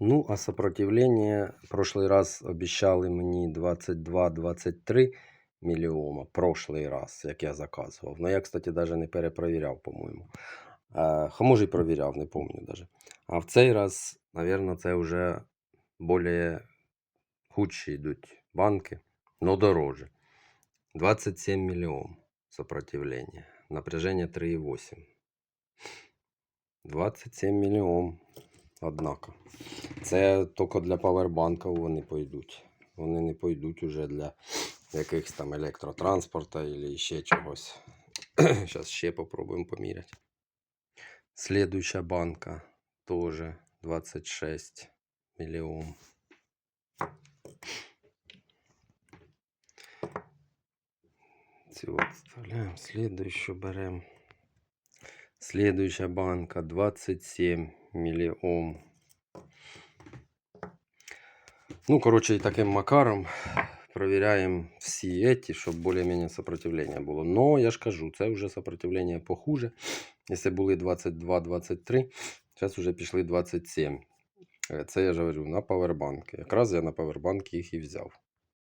Ну, а сопротивление, прошлый раз обіцяли мені 22-23 мільйома. Прошлий раз, як я заказував. Ну, я, кстати, навіть не перепровіряв, по-моєму. А, може і провіряв, не пам'ятаю даже. А в цей раз, мабуть, це вже більш худші йдуть банки, но дороже. 27 мільйон сопротивлення. Напряження 3,8. 27 мільйон. Однако. Це тільки для павербанків вони пойдуть. Вони не пойдуть уже для якихось там електротранспорту або ще чогось. Зараз ще попробуємо поміряти. Слідуюча банка теж 26 мільйон. Цю відставляємо. Слідуючу беремо. Следующая банка 27 миллион. Ну, короче, и таким макаром проверяем всі эти, щоб більш-менш сопротивлення було. Но я ж кажу, це вже сопротивлення похуже. Якщо були 22-23, зараз вже пішли 27. Е, Це я ж говорю на павербанки. Якраз я на павербанки їх і взяв.